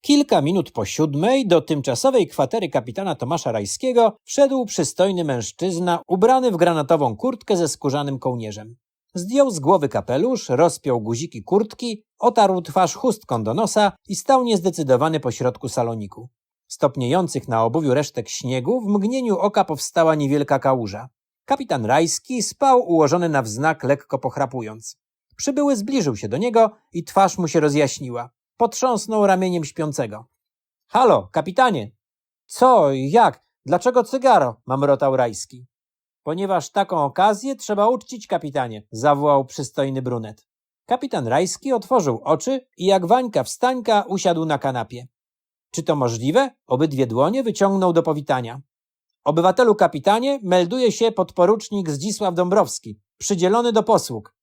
Kilka minut po siódmej do tymczasowej kwatery kapitana Tomasza Rajskiego wszedł przystojny mężczyzna ubrany w granatową kurtkę ze skórzanym kołnierzem. Zdjął z głowy kapelusz, rozpiął guziki kurtki, otarł twarz chustką do nosa i stał niezdecydowany pośrodku saloniku. Stopniejących na obuwiu resztek śniegu w mgnieniu oka powstała niewielka kałuża. Kapitan Rajski spał ułożony na wznak, lekko pochrapując. Przybyły zbliżył się do niego i twarz mu się rozjaśniła. Potrząsnął ramieniem śpiącego. Halo, kapitanie! Co, jak? Dlaczego cygaro? mamrotał Rajski. Ponieważ taką okazję trzeba uczcić, kapitanie, zawołał przystojny brunet. Kapitan Rajski otworzył oczy i jak Wańka wstańka usiadł na kanapie. Czy to możliwe? Obydwie dłonie wyciągnął do powitania. Obywatelu kapitanie, melduje się podporucznik Zdzisław Dąbrowski, przydzielony do posług.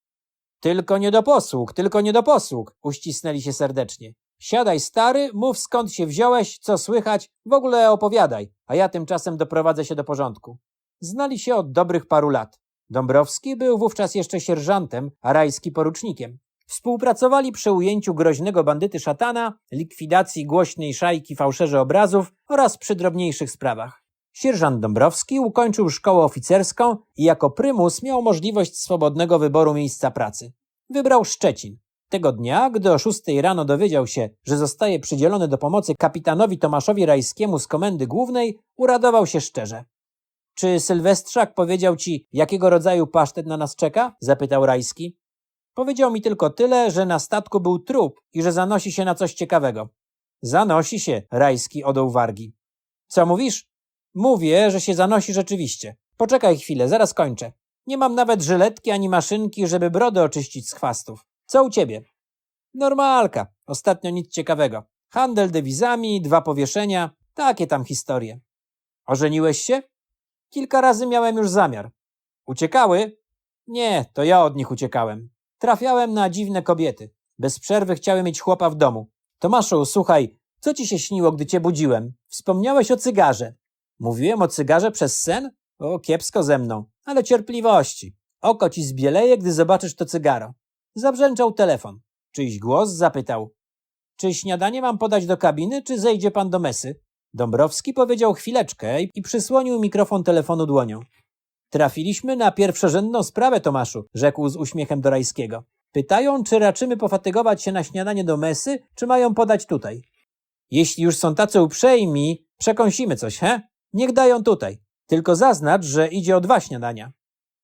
Tylko nie do posług, tylko nie do posług, uścisnęli się serdecznie. Siadaj stary, mów skąd się wziąłeś, co słychać, w ogóle opowiadaj, a ja tymczasem doprowadzę się do porządku. Znali się od dobrych paru lat. Dąbrowski był wówczas jeszcze sierżantem, a Rajski porucznikiem. Współpracowali przy ujęciu groźnego bandyty szatana, likwidacji głośnej szajki fałszerzy obrazów oraz przy drobniejszych sprawach. Sierżant Dąbrowski ukończył szkołę oficerską i jako prymus miał możliwość swobodnego wyboru miejsca pracy. Wybrał Szczecin. Tego dnia, gdy o szóstej rano dowiedział się, że zostaje przydzielony do pomocy kapitanowi Tomaszowi Rajskiemu z komendy głównej, uradował się szczerze. Czy Sylwestrzak powiedział ci, jakiego rodzaju pasztet na nas czeka? zapytał Rajski. Powiedział mi tylko tyle, że na statku był trup i że zanosi się na coś ciekawego. Zanosi się, Rajski odął wargi. Co mówisz? Mówię, że się zanosi rzeczywiście. Poczekaj chwilę, zaraz kończę. Nie mam nawet żyletki ani maszynki, żeby brodę oczyścić z chwastów. Co u ciebie? Normalka. Ostatnio nic ciekawego. Handel dewizami, dwa powieszenia, takie tam historie. Ożeniłeś się? Kilka razy miałem już zamiar. Uciekały? Nie, to ja od nich uciekałem. Trafiałem na dziwne kobiety. Bez przerwy chciały mieć chłopa w domu. Tomaszu, słuchaj, co ci się śniło, gdy cię budziłem? Wspomniałeś o cygarze. Mówiłem o cygarze przez sen? O, kiepsko ze mną, ale cierpliwości. Oko ci zbieleje, gdy zobaczysz to cygaro. Zabrzęczał telefon. Czyjś głos zapytał. Czy śniadanie mam podać do kabiny, czy zejdzie pan do mesy? Dąbrowski powiedział chwileczkę i przysłonił mikrofon telefonu dłonią. Trafiliśmy na pierwszorzędną sprawę, Tomaszu, rzekł z uśmiechem do Rajskiego. Pytają, czy raczymy pofatygować się na śniadanie do mesy, czy mają podać tutaj. Jeśli już są tacy uprzejmi, przekąsimy coś, he? Niech dają tutaj. Tylko zaznacz, że idzie o dwa śniadania.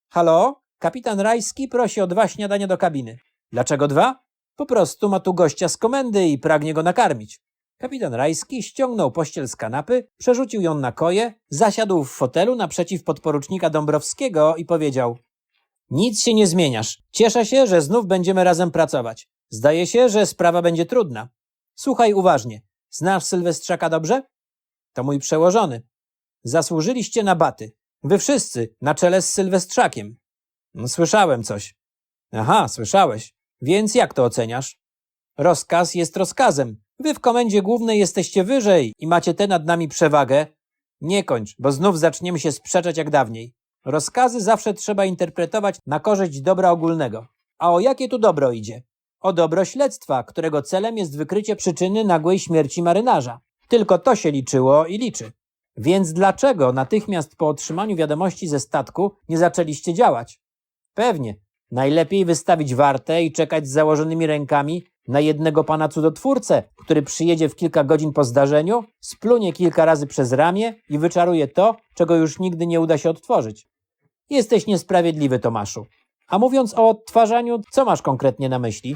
Halo? Kapitan Rajski prosi o dwa śniadania do kabiny. Dlaczego dwa? Po prostu ma tu gościa z komendy i pragnie go nakarmić. Kapitan Rajski ściągnął pościel z kanapy, przerzucił ją na koje, zasiadł w fotelu naprzeciw podporucznika Dąbrowskiego i powiedział Nic się nie zmieniasz. Cieszę się, że znów będziemy razem pracować. Zdaje się, że sprawa będzie trudna. Słuchaj uważnie. Znasz Sylwestrzaka dobrze? To mój przełożony. Zasłużyliście na baty. Wy wszyscy, na czele z Sylwestrzakiem. No, słyszałem coś. Aha, słyszałeś. Więc jak to oceniasz? Rozkaz jest rozkazem. Wy w komendzie głównej jesteście wyżej i macie tę nad nami przewagę. Nie kończ, bo znów zaczniemy się sprzeczać jak dawniej. Rozkazy zawsze trzeba interpretować na korzyść dobra ogólnego. A o jakie tu dobro idzie? O dobro śledztwa, którego celem jest wykrycie przyczyny nagłej śmierci marynarza. Tylko to się liczyło i liczy. Więc dlaczego natychmiast po otrzymaniu wiadomości ze statku nie zaczęliście działać? Pewnie. Najlepiej wystawić wartę i czekać z założonymi rękami na jednego pana cudotwórcę, który przyjedzie w kilka godzin po zdarzeniu, splunie kilka razy przez ramię i wyczaruje to, czego już nigdy nie uda się odtworzyć. Jesteś niesprawiedliwy, Tomaszu. A mówiąc o odtwarzaniu, co masz konkretnie na myśli?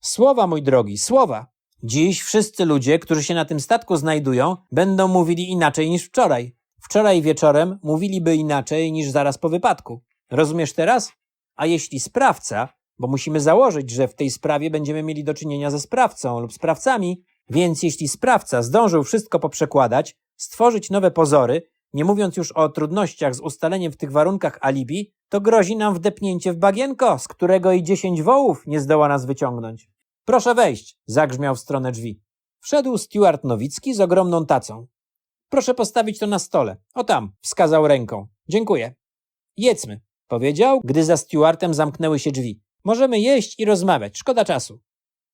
Słowa, mój drogi, słowa. Dziś wszyscy ludzie, którzy się na tym statku znajdują, będą mówili inaczej niż wczoraj. Wczoraj wieczorem mówiliby inaczej niż zaraz po wypadku. Rozumiesz teraz? A jeśli sprawca, bo musimy założyć, że w tej sprawie będziemy mieli do czynienia ze sprawcą lub sprawcami, więc jeśli sprawca zdążył wszystko poprzekładać, stworzyć nowe pozory, nie mówiąc już o trudnościach z ustaleniem w tych warunkach alibi, to grozi nam wdepnięcie w bagienko, z którego i dziesięć wołów nie zdoła nas wyciągnąć. Proszę wejść, zagrzmiał w stronę drzwi. Wszedł Stuart Nowicki z ogromną tacą. Proszę postawić to na stole. O tam, wskazał ręką. Dziękuję. Jedzmy, powiedział, gdy za Stuartem zamknęły się drzwi. Możemy jeść i rozmawiać, szkoda czasu.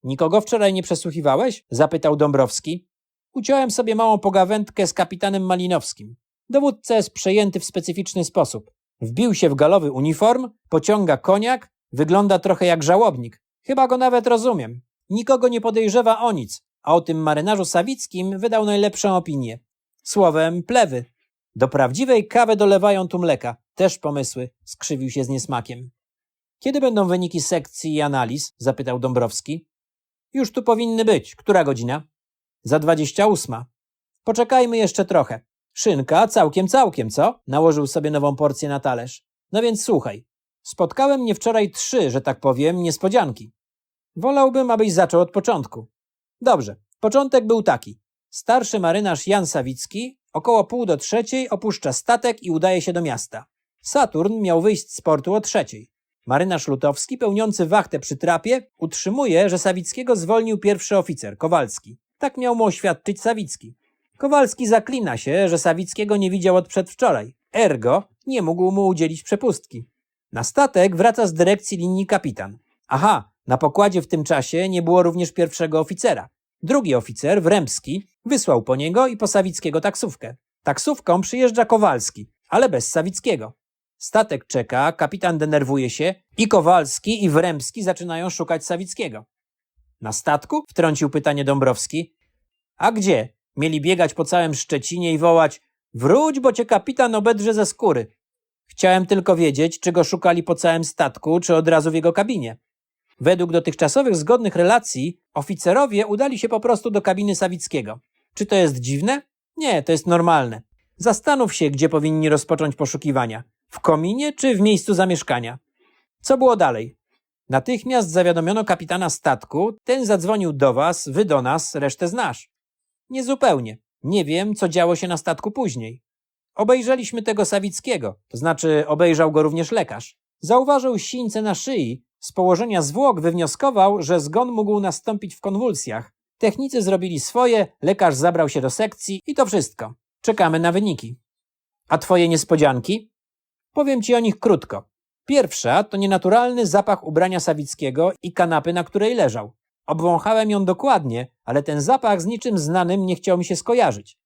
Nikogo wczoraj nie przesłuchiwałeś? zapytał Dąbrowski. Uciąłem sobie małą pogawędkę z kapitanem Malinowskim. Dowódca jest przejęty w specyficzny sposób. Wbił się w galowy uniform, pociąga koniak, wygląda trochę jak żałobnik. Chyba go nawet rozumiem. Nikogo nie podejrzewa o nic, a o tym marynarzu Sawickim wydał najlepszą opinię. Słowem, plewy. Do prawdziwej kawy dolewają tu mleka. Też pomysły, skrzywił się z niesmakiem. Kiedy będą wyniki sekcji i analiz? zapytał Dąbrowski. Już tu powinny być. Która godzina? Za dwadzieścia ósma. Poczekajmy jeszcze trochę. Szynka całkiem, całkiem, co? Nałożył sobie nową porcję na talerz. No więc słuchaj. Spotkałem mnie wczoraj trzy, że tak powiem, niespodzianki. Wolałbym, abyś zaczął od początku. Dobrze. Początek był taki. Starszy marynarz Jan Sawicki około pół do trzeciej opuszcza statek i udaje się do miasta. Saturn miał wyjść z portu o trzeciej. Marynarz Lutowski, pełniący wachtę przy trapie, utrzymuje, że Sawickiego zwolnił pierwszy oficer, Kowalski. Tak miał mu oświadczyć Sawicki. Kowalski zaklina się, że Sawickiego nie widział od przedwczoraj. Ergo nie mógł mu udzielić przepustki. Na statek wraca z dyrekcji linii kapitan. Aha, na pokładzie w tym czasie nie było również pierwszego oficera. Drugi oficer, Wrębski, wysłał po niego i po Sawickiego taksówkę. Taksówką przyjeżdża Kowalski, ale bez Sawickiego. Statek czeka, kapitan denerwuje się i Kowalski i Wrębski zaczynają szukać Sawickiego. Na statku? wtrącił pytanie Dąbrowski. A gdzie? Mieli biegać po całym Szczecinie i wołać wróć, bo cię kapitan obedrze ze skóry. Chciałem tylko wiedzieć, czy go szukali po całym statku, czy od razu w jego kabinie. Według dotychczasowych zgodnych relacji, oficerowie udali się po prostu do kabiny Sawickiego. Czy to jest dziwne? Nie, to jest normalne. Zastanów się, gdzie powinni rozpocząć poszukiwania. W kominie czy w miejscu zamieszkania? Co było dalej? Natychmiast zawiadomiono kapitana statku, ten zadzwonił do was, wy do nas, resztę znasz. Niezupełnie. Nie wiem, co działo się na statku później. Obejrzeliśmy tego Sawickiego, to znaczy obejrzał go również lekarz. Zauważył sińce na szyi, z położenia zwłok wywnioskował, że zgon mógł nastąpić w konwulsjach. Technicy zrobili swoje, lekarz zabrał się do sekcji i to wszystko. Czekamy na wyniki. A twoje niespodzianki? Powiem ci o nich krótko. Pierwsza to nienaturalny zapach ubrania Sawickiego i kanapy, na której leżał. Obwąchałem ją dokładnie, ale ten zapach z niczym znanym nie chciał mi się skojarzyć.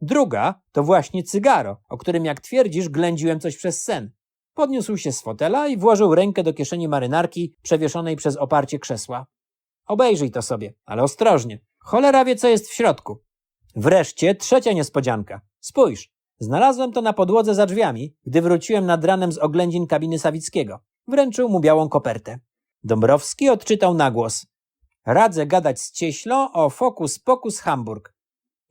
Druga to właśnie cygaro, o którym jak twierdzisz ględziłem coś przez sen. Podniósł się z fotela i włożył rękę do kieszeni marynarki przewieszonej przez oparcie krzesła. Obejrzyj to sobie, ale ostrożnie. Cholera wie, co jest w środku. Wreszcie trzecia niespodzianka. Spójrz, znalazłem to na podłodze za drzwiami, gdy wróciłem nad ranem z oględzin kabiny Sawickiego. Wręczył mu białą kopertę. Dąbrowski odczytał na głos. Radzę gadać z cieślą o fokus pokus Hamburg.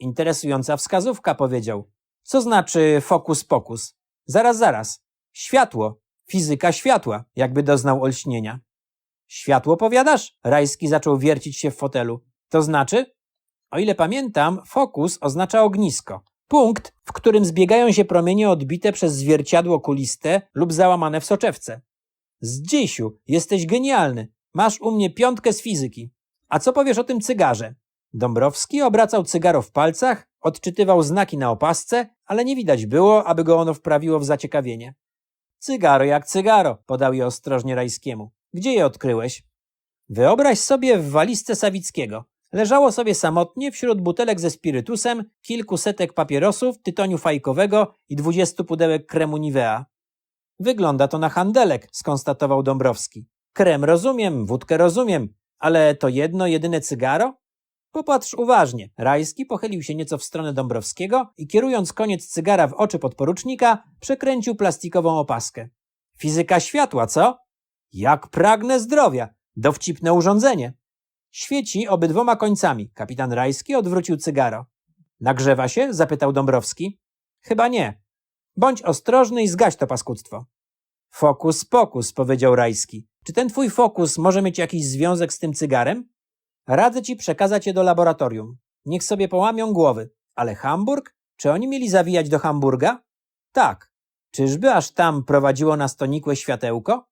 Interesująca wskazówka, powiedział. Co znaczy fokus pokus? Zaraz, zaraz. Światło. Fizyka światła, jakby doznał olśnienia. Światło powiadasz? Rajski zaczął wiercić się w fotelu. To znaczy? O ile pamiętam, fokus oznacza ognisko. Punkt, w którym zbiegają się promienie odbite przez zwierciadło kuliste lub załamane w soczewce. Zdzisiu, jesteś genialny. Masz u mnie piątkę z fizyki. A co powiesz o tym cygarze? Dąbrowski obracał cygaro w palcach, odczytywał znaki na opasce, ale nie widać było, aby go ono wprawiło w zaciekawienie. Cygaro jak cygaro, podał je ostrożnie Rajskiemu. Gdzie je odkryłeś? Wyobraź sobie w walizce Sawickiego. Leżało sobie samotnie wśród butelek ze spirytusem, kilku setek papierosów, tytoniu fajkowego i dwudziestu pudełek kremu Nivea. Wygląda to na handelek, skonstatował Dąbrowski. Krem rozumiem, wódkę rozumiem, ale to jedno, jedyne cygaro? Popatrz uważnie. Rajski pochylił się nieco w stronę Dąbrowskiego i kierując koniec cygara w oczy podporucznika, przekręcił plastikową opaskę. Fizyka światła, co? Jak pragnę zdrowia! Dowcipne urządzenie. Świeci obydwoma końcami. Kapitan Rajski odwrócił cygaro. Nagrzewa się? zapytał Dąbrowski. Chyba nie. Bądź ostrożny i zgaś to paskudztwo. Fokus pokus, powiedział Rajski. Czy ten twój fokus może mieć jakiś związek z tym cygarem? Radzę ci przekazać je do laboratorium. Niech sobie połamią głowy. Ale Hamburg? Czy oni mieli zawijać do Hamburga? Tak. Czyżby aż tam prowadziło nas to nikłe światełko?